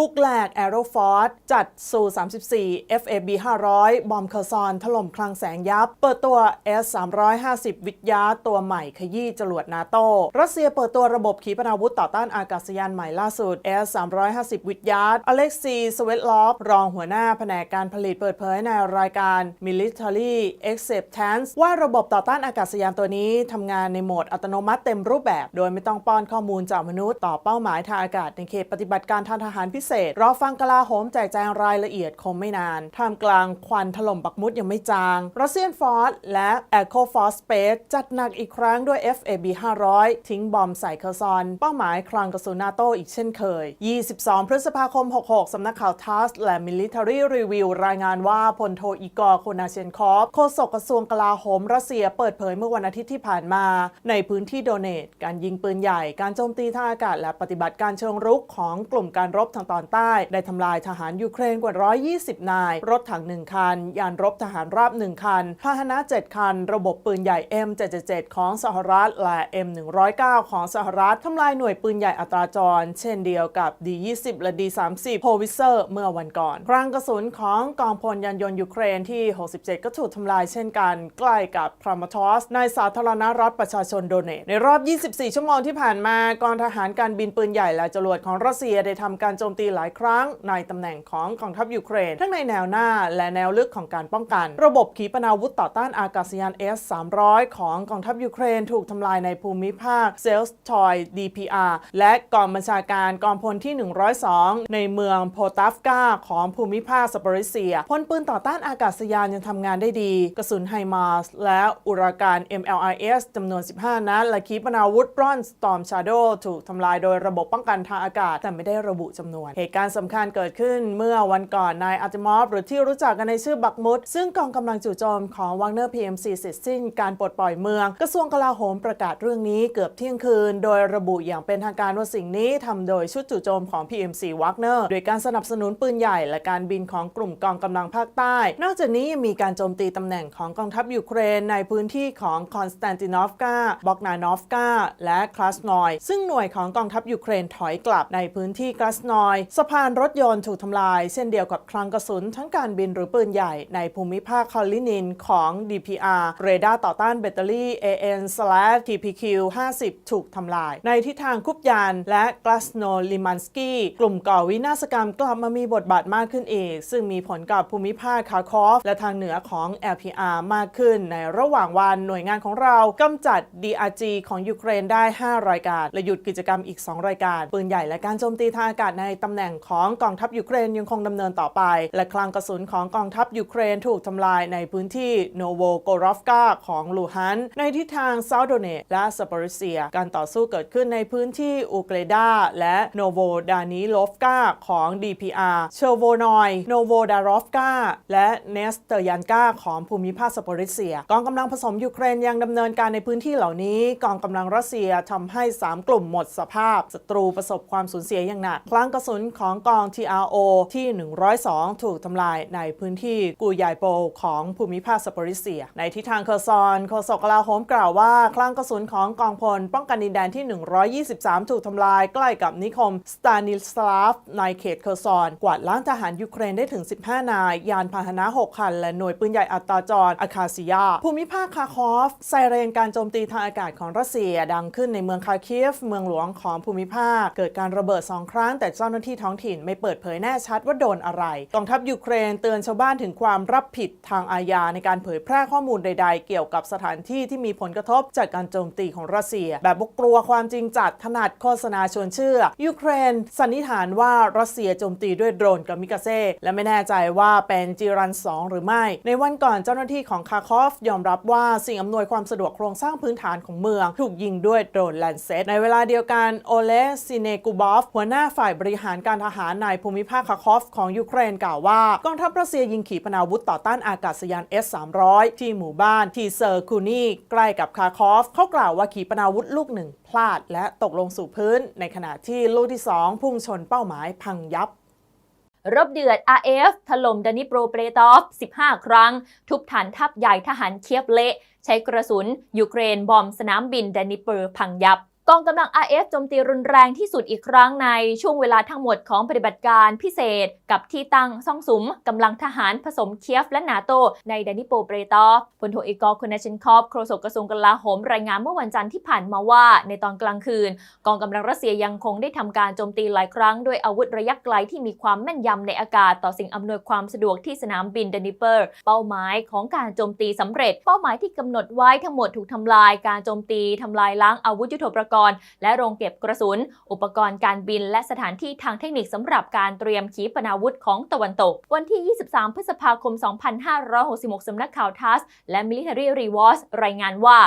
บุกแหลกแอโรฟอร์ดจัดสู่34 FAB 500 บอมเคอร์ซอน ถล่มคลังแสงยับ เปิดตัว S 350 วิทยาตัวใหม่ขยี้จรวดนาโต รัสเซียเปิดตัวระบบขีปนาวุธต่อต้านอากาศยานใหม่ล่าสุด S 350 วิทยาอเล็กซีสเวตลอฟ รองหัวหน้าแผนกการผลิตเปิดเผยในรายการ Military Acceptance ว่าระบบต่อต้านอากาศยานตัวนี้ทำงานในโหมดอัตโนมัติเต็มรูปแบบ โดยไม่ต้องป้อนข้อมูลจากมนุษย์ต่อเป้าหมายทางอากาศในเขตปฏิบัติการทางทหารพิเศษ รอฟังกลาโหมแจกแจงรายละเอียดคงไม่นาน ท่ามกลางควันถล่มปักมุดยังไม่จางรัสเซียนฟอร์สและ Echo Force Space จัดหนักอีกครั้งด้วย FAB 500 ทิ้งบอมใส่เคอร์ซอน เป้าหมายคลังกระสุนนาโตอีกเช่นเคย 22 พฤษภาคม 66 สำนักข่าวทัสและ Military Review รายงานว่าพลโทอีกอร์โคนาเชนคอฟโฆษกกระทรวงกลาโหมรัสเซียเปิดเผยเมื่อวันอาทิตย์ที่ผ่านมา ในพื้นที่โดเนต การยิงปืนใหญ่ การโจมตีทางอากาศและปฏิบัติการเชิงรุกของกลุ่มการรบทางตอนใต้ได้ทำลายทหารยูเครนกว่า 120 นาย รถถัง 1 คัน ยานรบทหารราบ 1 คัน พาหนะ 7 คัน ระบบปืนใหญ่ M777 ของสหรัฐและ M109 ของสหรัฐทำลายหน่วยปืนใหญ่อัตราจร เช่นเดียวกับ D20 และ D30 โฮวิเซอร์เมื่อวันก่อนครังกระสุนของกองพลยานยนต์ยูเครนที่ 67 ก็ถูกทำลายเช่นกันใกล้กับพรามาทอสในสาธารณรัฐประชาชนโดเนตในรอบ 24 ชั่วโมงที่ผ่านมากองทหารการบินปืนใหญ่และจรวดของรัสเซียได้ทำการโจมตีหลายครั้งในตำแหน่งของกองทัพยูเครน ทั้งในแนวหน้าและแนวลึกของการป้องกัน ระบบขีปนาวุธต่อต้านอากาศยาน S-300 ของกองทัพยูเครนถูกทำลายในภูมิภาคเซลส์ทอย DPR และกองบัญชาการกองพลที่ 102 ในเมืองโพตาฟกาของภูมิภาคสปอริเซียพลปืนต่อต้านอากาศยานยังทำงานได้ดี กระสุนไฮมาสและอุราการ MLRS จำนวน 15 นัดและขีปนาวุธบรอนสตอมชาโดถูกทำลายโดยระบบป้องกันทางอากาศแต่ไม่ได้ระบุจำนวนเหตุการณ์สำคัญเกิดขึ้นเมื่อวันก่อนนายอาร์ติมอฟหรือที่รู้จักกันในชื่อบักมุด ซึ่งกองกำลังจู่โจมของวังเนอร์ PMC เสร็จสิ้นการปลดปล่อยเมือง กระทรวงกลาโหมประกาศเรื่องนี้เกือบเที่ยงคืน โดยระบุอย่างเป็นทางการว่าสิ่งนี้ทำโดยชุดจู่โจมของ PMC Wagner โดยการสนับสนุนปืนใหญ่และการบินของกลุ่มกองกำลังภาคใต้ นอกจากนี้ยังมีการโจมตีตำแหน่งของกองทัพยูเครนในพื้นที่ของคอนสแตนตินอฟกาบอกนานอฟกาและคลาสนอย ซึ่งหน่วยของกองทัพยูเครนถอยกลับในพื้นที่คลาสนอยสะพานรถยนต์ถูกทำลาย เช่นเดียวกับคลังกระสุนทั้งการบินหรือปืนใหญ่ในภูมิภาคคอลลินินของ DPR เรดาร์ต่อต้านแบตเตอรี่ AN/TPQ 50 ถูกทำลาย ในทิศทางคุปยานและกลาสโนลิมันสกี้กลุ่มก่อวินาศกรรมกลับมามีบทบาทมากขึ้นอีก ซึ่งมีผลกับภูมิภาคคาคอฟ และทางเหนือของ LPR มากขึ้น ในระหว่างวันหน่วยงานของเรากำจัด DRG ของยูเครนได้ 5 รายการ และหยุดกิจกรรมอีก 2 รายการ ปืนใหญ่และการโจมตีทางอากาศในตำแหน่งของกองทัพยูเครนยังคงดำเนินต่อไป และคลังกระสุนของกองทัพยูเครนถูกทำลายในพื้นที่โนโวโกรอฟกาของลูฮัน ในทิศทางซาโดเนตและสปอริเซีย การต่อสู้เกิดขึ้นในพื้นที่อูเกรดาและโนโวดานิโลฟกาของ DPR เชอร์โวนอยโนโวดารอฟกาและเนสเตอร์ยันกาของภูมิภาคสปอริเซีย กองกำลังผสมยูเครนยังดำเนินการในพื้นที่เหล่านี้ กองกำลังรัสเซียทำให้ 3 กลุ่มหมดสภาพศัตรูประสบความสูญเสียอย่างหนักคลังกระสุนของกอง TRO ที่ 102 ถูกทำลายในพื้นที่กูยายโปของภูมิภาคสปอริเซีย ในทิศทางเคอร์ซอนโฆษกกลาโหมกล่าวว่าคลังกระสุนของกองพล ป้องกันดินแดนที่ 123 ถูกทำลายใกล้กับนิคมสตานิสลาฟในเขตเคอร์ซอน กวาดล้างทหารยูเครนได้ถึง 15 นาย ยานพาหนะ 6 คัน และหน่วยปืนใหญ่อัตราจรอาคาซิยา ภูมิภาคคาคอฟ ไซเรนการโจมตีทางอากาศของรัสเซียดังขึ้นในเมืองคาคีฟเมืองหลวงของภูมิภาค เกิดการระเบิด 2 ครั้งแต่เจ้าหน้าที่ท้องถิ่นไม่เปิดเผยแน่ชัดว่าโดนอะไร กองทัพยูเครนเตือนชาวบ้านถึงความรับผิดทางอาญาในการเผยแพร่ข้อมูลใด ๆ เกี่ยวกับสถานที่ที่มีผลกระทบจากการโจมตีของรัสเซีย แบบบุกกลัวความจริงจัดถนัดโฆษณาชวนเชื่อ ยูเครนสันนิษฐานว่ารัสเซียโจมตีด้วยโดรนกามิกาเซ่และไม่แน่ใจว่าเป็นจีรัน 2 หรือไม่ ในวันก่อนเจ้าหน้าที่ของคาคอฟ ยอมรับว่าสิ่งอำนวยความสะดวกโครงสร้างพื้นฐานของเมือง ถูกยิงด้วยโดรนแลนเซตในเวลาเดียวกันโอเลซิเนกูบอฟหัวหน้าฝ่ายบริหารการทหารในภูมิภาคคาคอฟของยูเครนกล่าวว่ากองทัพรัสเซียยิงขีปนาวุธต่อต้านอากาศยาน S-300 ที่หมู่บ้านทีเซอร์คูนีใกล้กับคาคอฟเขากล่าวว่าขีปนาวุธลูกหนึ่งพลาดและตกลงสู่พื้น ในขณะที่ลูกที่ 2 พุ่งชนเป้าหมายพังยับรบเดือด RF ถล่มดานิโปรเปรตอฟ 15 ครั้ง ทุบฐานทัพใหญ่ทหารเคียบเละ ใช้กระสุน ยูเครนบอมสนามบินดานิโปอร์พังยับ กองกำลัง RF โจมตีรุนแรงที่สุดอีกครั้งในช่วงเวลาทั้งหมดของปฏิบัติการพิเศษ กับที่ตั้งซ่องสุมกำลังทหารผสมเคียฟและนาโต ในดานิโปเปรตอฟพลโทอีกอร์คอนเนชินคอฟโฆษกกระทรวงกลาโหมรายงานเมื่อวันจันทร์ที่ผ่านมาว่า ในตอนกลางคืน กองกำลังรัสเซียยังคงได้ทำการโจมตีหลายครั้งด้วยอาวุธระยะไกลที่มีความแม่นยำในอากาศต่อสิ่งอำนวยความสะดวกที่สนามบินเดนิเปอร์ เป้าหมายของการโจมตีสำเร็จ เป้าหมายที่กำหนดไว้ทั้งหมดถูกทำลายการโจมตีทำลายล้างอาวุธยุทโธปกรณ์และโรงเก็บกระสุน อุปกรณ์การบิน และสถานที่ทางเทคนิคสำหรับการเตรียมขีปนาวุธของตะวันตก วันที่ 23 พฤษภาคม 2566 สำนักข่าวทัสและ Military r e w a r d s รายงานว่า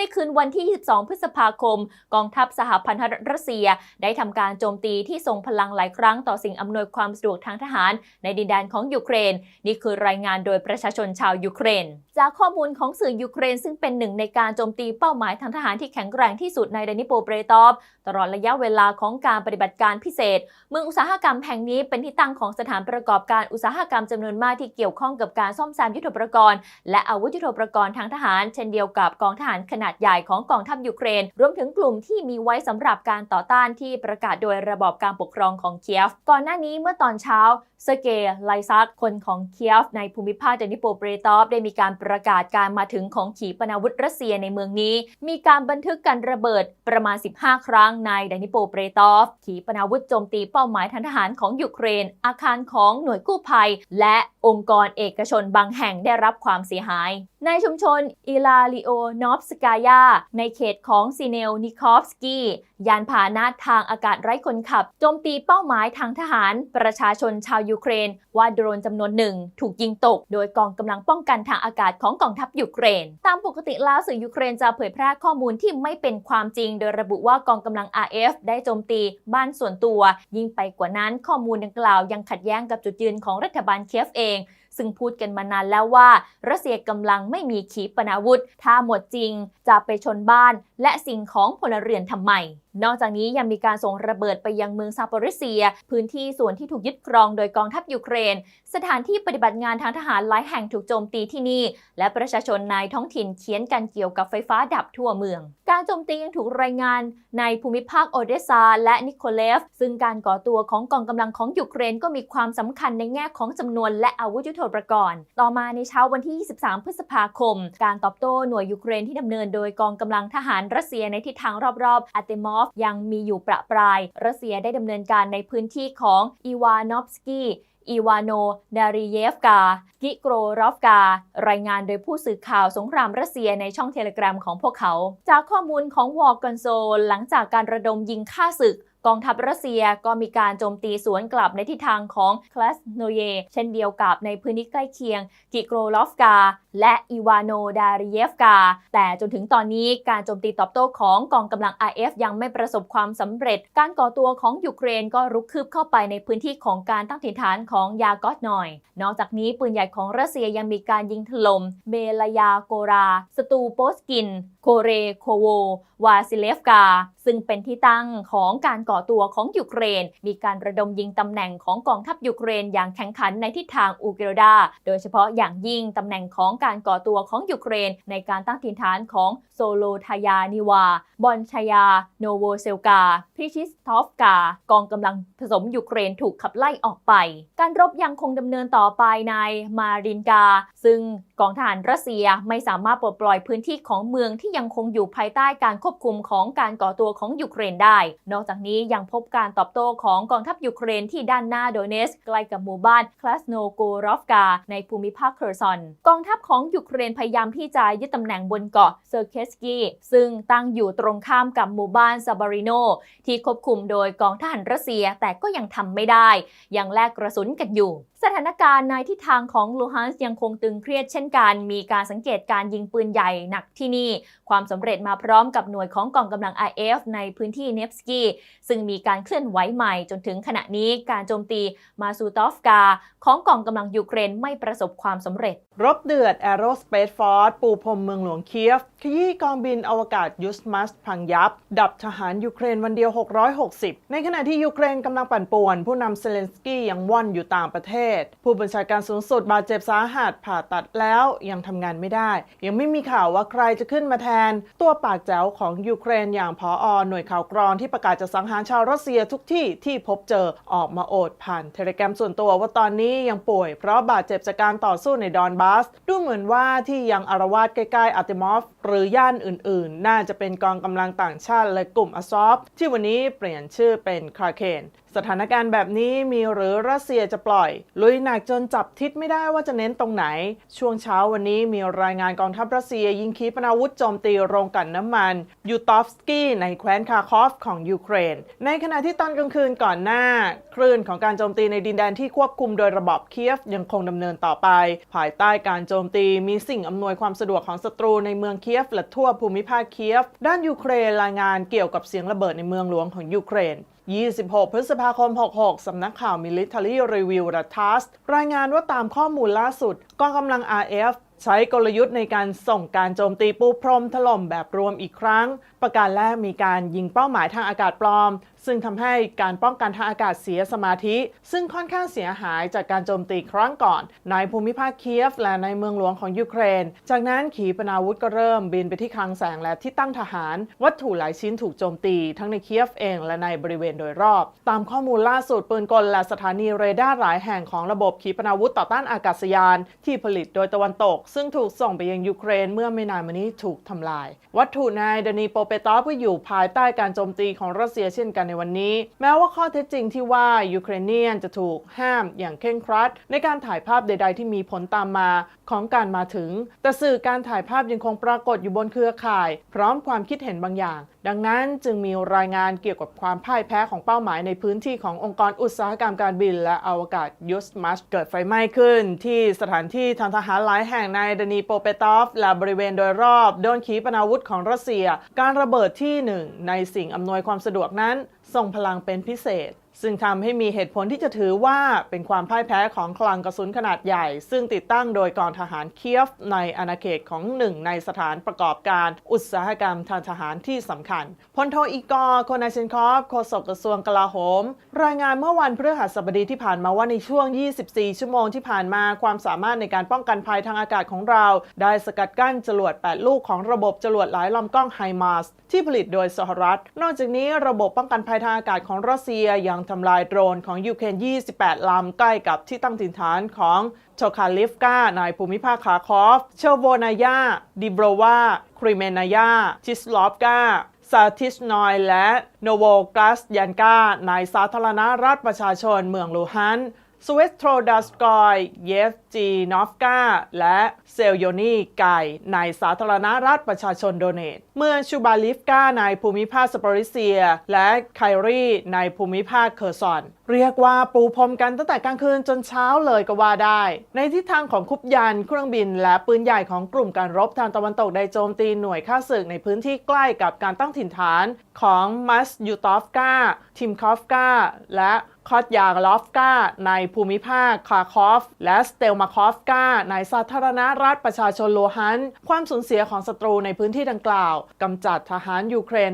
ในคืนวันที่ 22 พฤษภาคม กองทัพสหพันธรัฐรัสเซีย ได้ทำการโจมตีที่ทรงพลังหลายครั้งต่อสิ่งอำนวยความสะดวกทางทหาร ในดินแดนของยูเครน นี่คือรายงานโดยประชาชนชาวยูเครน จากข้อมูลของสื่อยูเครน ซึ่งเป็นหนึ่งในการโจมตีเป้าหมายทางทหารที่แข็งแกร่งที่สุดในดานิโปเปรตอฟตลอดระยะเวลาของการปฏิบัติการพิเศษ เมืองอุตสาหกรรมแห่งนี้เป็นที่ตั้งของสถานประกอบการอุตสาหกรรมจำนวนมากที่เกี่ยวข้องกับการซ่อมแซมยุทโธปกรณ์ และอาวุธยุทโธปกรณ์ทางทหาร เช่นเดียวกับกองทหารขนาดใหญ่ของกองทัพยูเครน รวมถึงกลุ่มที่มีไว้สำหรับการต่อต้านที่ประกาศโดยระบอบการปกครองของเคียฟ ก่อนหน้านี้เมื่อตอนเช้าเซอร์เกย์ไลซักคนของเคียฟ ในภูมิภาคเดนิโปเปรตอฟได้มีการประกาศการมาถึงของขีปนาวุธรัสเซียในเมืองนี้ มีการบันทึกการระเบิดประมาณ 15 ครั้งในเดนิโปเปรตอฟ ขีปนาวุธโจมตีเป้าหมายทางทหารของยูเครน อาคารของหน่วยกู้ภัย และองค์กรเอกชนบางแห่งได้รับความเสียหาย ในชุมชนอิลาลิโอนอฟสกายา ในเขตของซีเนลนิคอฟสกี้ ยานพาหนะทางอากาศไร้คนขับ โจมตีเป้าหมายทางทหาร ประชาชนชาวยูเครน ว่าโดรนจำนวนหนึ่ง ถูกยิงตก โดยกองกำลังป้องกันทางอากาศของกองทัพยูเครน ตามปกติแล้วสื่อยูเครนจะเผยแพร่ข้อมูลที่ไม่เป็นความจริง โดยระบุว่ากองกำลัง RF ได้โจมตีบ้านส่วนตัว ยิ่งไปกว่านั้นข้อมูลดังกล่าวยังขัดแย้งกับจุดยืนของรัฐบาลเคียฟเอง ซึ่งพูดกันมานานแล้วว่ารัสเซียกำลังไม่มีขีปนาวุธ ถ้าหมดจริงจะไปชนบ้าน และสิ่งของพลเรือนทำไมนอกจากนี้ยังมีการส่งระเบิดไปยังเมืองซาโปริเซีย พื้นที่ส่วนที่ถูกยึดครองโดยกองทัพยูเครน สถานที่ปฏิบัติงานทางทหารหลายแห่งถูกโจมตีที่นี่ และประชาชนในท้องถิ่นเขียนกันเกี่ยวกับไฟฟ้าดับทั่วเมือง การโจมตียังถูกรายงานในภูมิภาคโอเดซาและนิโคเลฟ ซึ่งการก่อตัวของกองกำลังของยูเครนก็มีความสำคัญในแง่ของจำนวนและอาวุธยุทโธปกรณ์ ต่อมาในเช้าวันที่ 23 พฤษภาคม การตอบโต้หน่วยยูเครนที่ดำเนิน โดยกองกำลังทหารรัสเซียในทิศทางรอบๆอาเตมอฟยังมีอยู่ประปราย รัสเซียได้ดำเนินการในพื้นที่ของอีวานอฟสกี้อีวานโน ดาริเยฟกา กิโกรรอฟกา รายงานโดยผู้สื่อข่าวสงครามรัสเซียในช่องเทเลกราฟของพวกเขา จากข้อมูลของวอร์กอนโซ หลังจากการระดมยิงฆ่าศึก กองทัพรัสเซียก็มีการโจมตีสวนกลับในทิศทางของคลาสโนเย เช่นเดียวกับในพื้นที่ใกล้เคียงกิโกรลอฟกา และอีวานโนดาริเยฟกา แต่จนถึงตอนนี้การโจมตีตอบโต้ของกองกำลัง IF ยังไม่ประสบความสำเร็จ การก่อตัวของยูเครนก็รุกคืบเข้าไปในพื้นที่ของการตั้งถิ่นฐานของยากอตนอย นอกจากนี้ปืนใหญ่ของรัสเซียยังมีการยิงถล่มเบลายาโกรา สตูโปสกินโคเรโคโว วาซิเลฟกา ซึ่งเป็นที่ตั้งของการก่อตัวของยูเครน มีการระดมยิงตำแหน่งของกองทัพยูเครนอย่างแข่งขันในทิศทางอูเกโรดา โดยเฉพาะอย่างยิ่งตำแหน่งของการก่อตัวของยูเครน ในการตั้งถิ่นฐานของโซโลทายานิวา บอนชยา โนโวเซลกา พริชิสทอฟกา กองกำลังผสมยูเครนถูกขับไล่ออกไป การรบยังคงดำเนินต่อไปในมารินกา ซึ่งกองทหารรัสเซียไม่สามารถปลดปล่อยพื้นที่ของเมืองที่ยังคงอยู่ภายใต้การควบคุมของการก่อตัวของยูเครนได้ นอกจากนี้ยังพบการตอบโต้ของกองทัพยูเครนที่ด้านหน้าโดเนส ใกล้กับหมู่บ้านคลาสโนโกรอฟกา ในภูมิภาคเคอร์ซอน กองทัพของยูเครนพยายามที่จะยึดตำแหน่งบนเกาะเซอร์เคสกีซึ่งตั้งอยู่ตรงข้ามกับหมู่บ้านซาบาริโนที่ควบคุมโดยกองทหารรัสเซียแต่ก็ยังทำไม่ได้ ยังแลกกระสุนกันอยู่สถานการณ์ในทิศทางของลูฮันส์ยังคงตึงเครียดเช่นกัน มีการสังเกตการยิงปืนใหญ่หนักที่นี่ ความสำเร็จมาพร้อมกับหน่วยของกองกำลัง IF ในพื้นที่เนฟสกีซึ่งมีการเคลื่อนไหวใหม่จนถึงขณะนี้การโจมตีมาซูตอฟกา ของกองกำลังยูเครนไม่ประสบความสำเร็จ รบเดือด Aerospace Force ปูพรมเมืองหลวงเคียฟ ขยี้กองบินอวกาศยุสมัสพังยับ ดับทหารยูเครนวันเดียว 660 ในขณะที่ยูเครนกำลังปั่นป่วน ผู้นำเซเลนสกี้ยังว่อนอยู่ต่างประเทศ ผู้บัญชาการสูงสุดบาดเจ็บสาหัสผ่าตัดแล้วยังทำงานไม่ได้ ยังไม่มีข่าวว่าใครจะขึ้นมาแทนตัวปากแจ๋วของยูเครนอย่างพออหน่วยข่าวกรองที่ประกาศจะสังหารชาวรัสเซียทุกที่ที่พบเจอออกมาโอดผ่านเทเลกรมส่วนตัวว่าตอนนี้ยังป่วยเพราะบาดเจ็บจากการต่อสู้ในดอนบาส ดูเหมือนว่าที่ยังอารวาสใกล้ๆอาติมอฟ หรือย่านอื่นๆ น่าจะเป็นกองกำลังต่างชาติและกลุ่มอซอฟที่วันนี้เปลี่ยนชื่อเป็นคาเคนสถานการณ์แบบนี้มีหรือรัสเซียจะปล่อย ลุยหนักจนจับทิศไม่ได้ว่าจะเน้นตรงไหน ช่วงเช้าวันนี้มีรายงานกองทัพรัสเซียยิงขีปนาวุธโจมตีโรงกลั่นน้ำมันยูตอฟสกี้ในแคว้นคาคอฟของยูเครน ในขณะที่ตอนกลางคืนก่อนหน้า คลื่นของการโจมตีในดินแดนที่ควบคุมโดยระบอบเคียฟยังคงดำเนินต่อไป ภายใต้การโจมตีมีสิ่งอำนวยความสะดวกของศัตรูในเมืองเคียฟและทั่วภูมิภาคเคียฟ ด้านยูเครนรายงานเกี่ยวกับเสียงระเบิดในเมืองหลวงของยูเครน 26 พฤษภาคม 66 สำนักข่าว Military Review และ TASS รายงานว่าตามข้อมูลล่าสุดกองกำลัง RF ใช้กลยุทธ์ในการส่งการโจมตีปูพรมถล่มแบบรวมอีกครั้ง ประการแรกมีการยิงเป้าหมายทางอากาศปลอม ซึ่งทำให้การป้องกันทางอากาศเสียสมาธิ ซึ่งค่อนข้างเสียหายจากการโจมตีครั้งก่อน ในภูมิภาคเคียฟและในเมืองหลวงของยูเครน จากนั้นขีปนาวุธก็เริ่มบินไปที่คลังแสงและที่ตั้งทหาร วัตถุหลายชิ้นถูกโจมตี ทั้งในเคียฟเองและในบริเวณโดยรอบ ตามข้อมูลล่าสุดปืนกลและสถานีเรดาร์หลายแห่งของระบบขีปนาวุธต่อต้านอากาศยาน ที่ผลิตโดยตะวันตก ซึ่งถูกส่งไปยังยูเครนเมื่อไม่นานมานี้ถูกทำลาย วัตถุในดนีโปเปตอฟก็อยู่ภายใต้การโจมตีของรัสเซียเช่นกันในวันนี้ แม้ว่าข้อเท็จจริงที่ว่ายูเครเนียนจะถูกห้ามอย่างเคร่งครัด ในการถ่ายภาพใด ๆ ที่มีผลตามมาของการมาถึง แต่สื่อการถ่ายภาพยังคงปรากฏอยู่บนเครือข่าย พร้อมความคิดเห็นบางอย่าง ดังนั้นจึงมีรายงานเกี่ยวกับความพ่ายแพ้ของเป้าหมายในพื้นที่ขององค์กรอุตสาหกรรมการบิน และอวกาศยุสมัชเกิดไฟไหม้ขึ้น ที่สถานที่ทางทหารหลายแห่งในดานีโปเปตอฟและบริเวณโดยรอบโดนขีปนาวุธของรัสเซีย การระเบิดที่หนึ่งในสิ่งอำนวยความสะดวกนั้น ทรงพลังเป็นพิเศษ ซึ่งทำให้มีเหตุผลที่จะถือว่าเป็นความพ่ายแพ้ของคลังกระสุนขนาดใหญ่ ซึ่งติดตั้งโดยกองทหารเคียฟในอาณาเขตของหนึ่งในสถานประกอบการอุตสาหกรรมทางทหารที่สำคัญพลโทอีกอร์โคนาเชนคอฟโฆษกกระทรวงกลาโหม รายงานเมื่อวันพฤหัสบดีที่ผ่านมาว่าในช่วง 24 ชั่วโมงที่ผ่านมาความสามารถในการป้องกันภัยทางอากาศของเรา ได้สกัดกั้นจรวด 8 ลูกของระบบจรวดหลายลำกล้องไฮมาสที่ผลิตโดยสหรัฐ นอกจากนี้ระบบป้องกันภัยทางอากาศของรัสเซียยังทำลายโดรนของยูเครน 28 ลำใกล้กับที่ตั้งถิ่นฐานของโชคาลิฟกาในภูมิภาคคาคอฟ เชโวนายา ดิโบรวา คริเมนายา ชิสลอฟกาซาทิชนอยและโนโวกลัสยันกาในสาธารณรัฐประชาชนเมืองลูฮัน สเวสโทรดัสกอย เยฟจีนอฟกา และเซลโยนีไกในสาธารณรัฐประชาชนโดเนต เมืองชูบาลิฟกาในภูมิภาคสปอริเซีย และไครีในภูมิภาคเคอร์ซอน เรียกว่าปูพรมกันตั้งแต่กลางคืนจนเช้าเลยก็ว่าได้ ในทิศทางของคุบยันเครื่องบิน และปืนใหญ่ของกลุ่มการรบทางตะวันตกได้โจมตีหน่วยฆ่าศึกในพื้นที่ใกล้กับการตั้งถิ่นฐานของมัสยูตอฟกาทิมคอฟกาและคอตยาลอฟกาในภูมิภาคคาคอฟ และสเตลมาคอฟกาในสาธารณรัฐประชาชนโลฮัน ความสูญเสียของศัตรูในพื้นที่ดังกล่าวกำจัดทหารยูเครน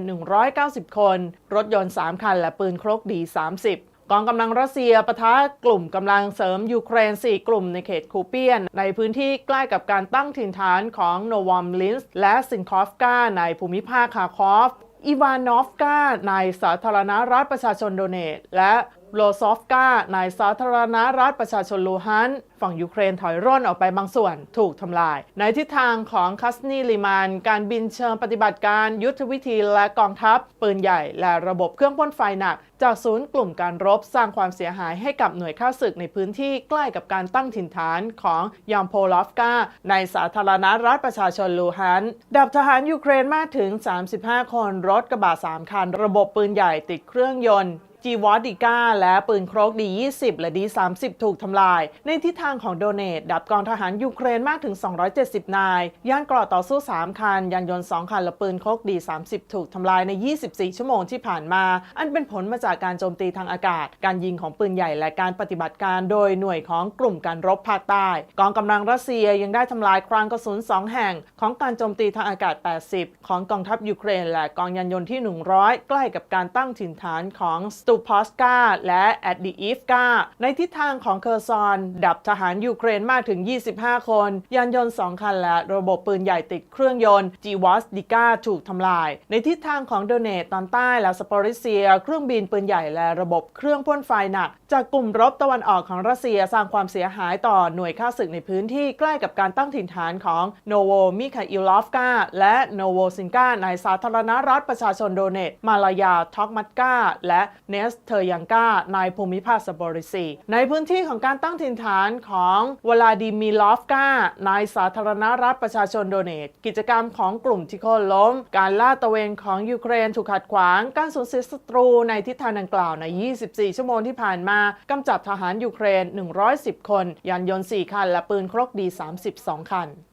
190 คน รถยนต์ 3 คัน และปืนครกดี 30กองกำลังรัสเซียปะทะกลุ่มกำลังเสริมยูเครน 4 กลุ่มในเขตคูเปียน ในพื้นที่ใกล้กับการตั้งถิ่นฐานของโนวอมลินส์และซินคอฟกาในภูมิภาคคาคอฟ อีวานอฟกาในสาธารณรัฐประชาชนโดเนตและ โลซอฟกาในสาธารณรัฐประชาชนลูฮัน ฝั่งยูเครนถอยร่นออกไปบางส่วนถูกทำลาย ในทิศทางของคัสนีลิมาน การบินเชิงปฏิบัติการยุทธวิธีและกองทัพ ปืนใหญ่และระบบเครื่องพ่นไฟหนัก จากศูนย์กลุ่มการรบสร้างความเสียหายให้กับหน่วยข้าศึกในพื้นที่ใกล้กับการตั้งถิ่นฐานของยามโพลอฟกาในสาธารณรัฐประชาชนลูฮันดับทหารยูเครนมากถึง 35 คนรถกระบะ3คัน ระบบปืนใหญ่ติดเครื่องยนต์ จีวอดิก้าและปืนโครกดี 20 และดี 30 ถูกทำลาย ในทิศทางของโดเนตดับกองทหารยูเครนมากถึง 270 นายย่านเกราะต่อสู้ 3 คัน ยานยนต์ 2 คัน และปืนโครกดี 30 ถูกทำลายใน 24 ชั่วโมงที่ผ่านมา อันเป็นผลมาจากการโจมตีทางอากาศ การยิงของปืนใหญ่และการปฏิบัติการโดยหน่วยของกลุ่มการรบภาคใต้ กองกำลังรัสเซียยังได้ทำลายคลังกระสุน 2 แห่ง ของการโจมตีทางอากาศ 80 ของกองทัพยูเครน และกองยานยนต์ที่ 100 ใกล้กับการตั้งถิ่นฐานของสตูพอสกาและแอดดีอีฟกาในทิศทางของเคอร์ซอน ดับทหารยูเครนมากถึง 25 คน ยานยนต์ 2 คันและระบบปืนใหญ่ติดเครื่องยนต์จีวอสดิก้าถูกทำลาย ในทิศทางของโดเนตตอนใต้และสปอริเซีย เครื่องบินปืนใหญ่และระบบเครื่องพ่นไฟหนัก จากกลุ่มรบตะวันออกของรัสเซียสร้างความเสียหายต่อหน่วยข้าศึกในพื้นที่ใกล้กับการตั้งถิ่นฐานของโนโวมิคาอิลอฟกาและโนโวซินกาในสาธารณรัฐประชาชนโดเนตมาลายาท็อกมัตกาและเนสเทอร์ยังกาในภูมิภาคสปอริซีในพื้นที่ของการตั้งถิ่นฐานของวลาดิมีลอฟกาในสาธารณรัฐประชาชนโดเนต กิจกรรมของกลุ่มที่โค่นล้ม การล่าตะเวนของยูเครนถูกขัดขวาง การสูญเสียศัตรูในทิศทางดังกล่าวใน 24 ชั่วโมงที่ผ่านมากำจัดทหารยูเครน 110 คน ยานยนต์ 4 คัน และปืนครกดี 32 คัน